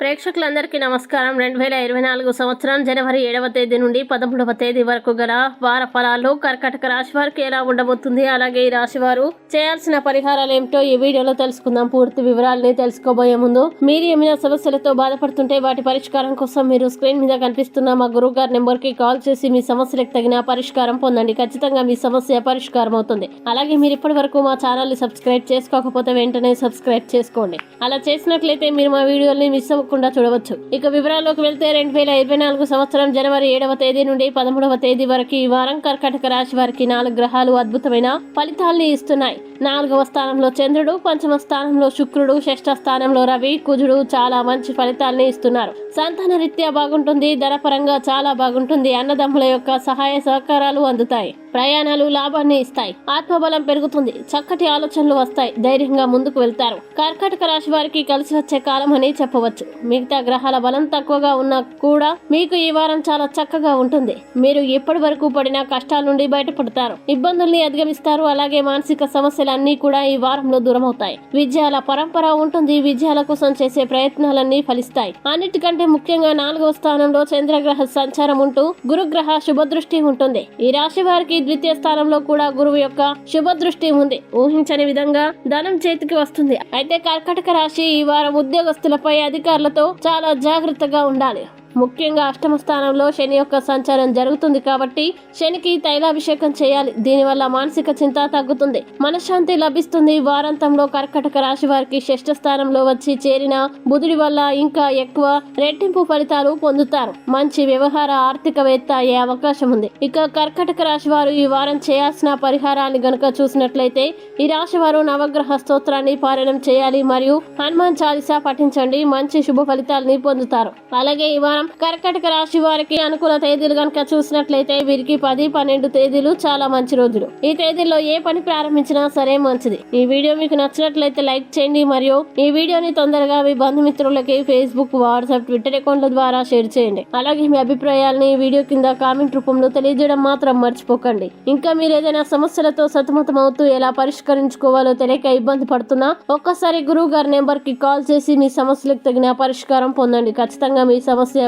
ప్రేక్షకులందరికీ నమస్కారం. రెండు వేల ఇరవై నాలుగు సంవత్సరం జనవరి ఏడవ తేదీ నుండి పదమూడవ తేదీ వరకు గల వార ఫలాలు కర్కటక రాశి వారికి ఎలా ఉండబోతుంది? అలాగే ఈ రాశి వారు చేయాల్సిన పరిహారాలు ఏమిటో ఈ వీడియోలో తెలుసుకుందాం. పూర్తి వివరాలని తెలుసుకోబోయే ముందు మీరు ఏమైనా సమస్యలతో బాధపడుతుంటే వాటి పరిష్కారం కోసం మీరు స్క్రీన్ మీద కనిపిస్తున్న మా గురువు గారి నెంబర్కి కాల్ చేసి మీ సమస్యలకు తగిన పరిష్కారం పొందండి. ఖచ్చితంగా మీ సమస్య పరిష్కారం అవుతుంది. అలాగే మీరు ఇప్పటి వరకు మా ఛానల్ని సబ్స్క్రైబ్ చేసుకోకపోతే వెంటనే సబ్స్క్రైబ్ చేసుకోండి. అలా చేసినట్లయితే మీరు మా వీడియోని మిస్ తప్పకుండా చూడవచ్చు. ఇక వివరాల్లోకి వెళ్తే రెండు వేల ఇరవై నాలుగు సంవత్సరం జనవరి ఏడవ తేదీ నుండి పదమూడవ తేదీ వరకు ఈ వారం కర్కాటక రాశి వారికి నాలుగు గ్రహాలు అద్భుతమైన ఫలితాల్ని ఇస్తున్నాయి. నాలుగవ స్థానంలో చంద్రుడు పంచమ స్థానంలో శుక్రుడు షష్ఠ స్థానంలో రవి కుజుడు చాలా మంచి ఫలితాల్ని ఇస్తున్నారు. సంతాన రీత్యా బాగుంటుంది ధనపరంగా చాలా బాగుంటుంది అన్నదమ్ముల యొక్క సహాయ సహకారాలు అందుతాయి. ప్రయాణాలు లాభాన్ని ఇస్తాయి. ఆత్మబలం పెరుగుతుంది. చక్కటి ఆలోచనలు వస్తాయి. ధైర్యంగా ముందుకు వెళ్తారు. కర్కాటక రాశి వారికి కలిసి వచ్చే కాలం అని చెప్పవచ్చు. మిగతా గ్రహాల బలం తక్కువగా ఉన్నా కూడా మీకు ఈ వారం చాలా చక్కగా ఉంటుంది. మీరు ఇప్పటి వరకు పడిన కష్టాల నుండి బయటపడతారు. ఇబ్బందుల్ని అధిగమిస్తారు. అలాగే మానసిక సమస్యలన్నీ కూడా ఈ వారంలో దూరమవుతాయి. విజయాల పరంపర ఉంటుంది. విజయాల కోసం చేసే ప్రయత్నాలన్నీ ఫలిస్తాయి. అన్నిటికంటే ముఖ్యంగా నాలుగవ స్థానంలో చంద్రగ్రహ సంచారం ఉంటూ గురుగ్రహ శుభదృష్టి ఉంటుంది. ఈ రాశి వారికి ద్వితీయ స్థానంలో కూడా గురువు యొక్క శుభ దృష్టి ఉంది. ఊహించని విధంగా ధనం చేతికి వస్తుంది. అయితే కర్కటక రాశి ఈ వారం ఉద్యోగస్తులపై అధికారులతో చాలా జాగ్రత్తగా ఉండాలి. ముఖ్యంగా అష్టమ స్థానంలో శని యొక్క సంచారం జరుగుతుంది కాబట్టి శనికి తైలాభిషేకం చేయాలి. దీనివల్ల మానసిక చింత తగ్గుతుంది. మనశ్శాంతి లభిస్తుంది. వారాంతంలో కర్కటక రాశి వారికి షష్ఠ స్థానంలో వచ్చి చేరిన బుధుడి వల్ల ఇంకా ఎక్కువ రెట్టింపు ఫలితాలు పొందుతారు. మంచి వ్యవహార ఆర్థికవేత్త అయ్యే అవకాశం ఉంది. ఇక కర్కటక రాశి వారు ఈ వారం చేయాల్సిన పరిహారాన్ని గనుక చూసినట్లయితే ఈ రాశి వారు నవగ్రహ స్తోత్రాన్ని పారాయణం చేయాలి మరియు హనుమాన్ చాలీసా పఠించండి. మంచి శుభ ఫలితాలని పొందుతారు. అలాగే ఈ వారం కర్కటక రాశి వారికి అనుకూల తేదీలు కనుక చూసినట్లయితే వీరికి పది పన్నెండు తేదీలు చాలా మంచి రోజులు. ఈ తేదీల్లో ఏ పని ప్రారంభించినా సరే మంచిది. ఈ వీడియో మీకు నచ్చినట్లయితే లైక్ చేయండి మరియు ఈ వీడియోని తొందరగా మీ బంధుమిత్రులకి ఫేస్బుక్ వాట్సాప్ ట్విట్టర్ అకౌంట్ల ద్వారా షేర్ చేయండి. అలాగే మీ అభిప్రాయాల్ని వీడియో కింద కామెంట్ రూపంలో తెలియజేయడం మాత్రం మర్చిపోకండి. ఇంకా మీరు ఏదైనా సమస్యలతో సతమతం అవుతూ ఎలా పరిష్కరించుకోవాలో తెలియక ఇబ్బంది పడుతున్నా ఒక్కసారి గురువు గారి నెంబర్కి కాల్ చేసి మీ సమస్యలకు తగిన పరిష్కారం పొందండి. ఖచ్చితంగా మీ సమస్య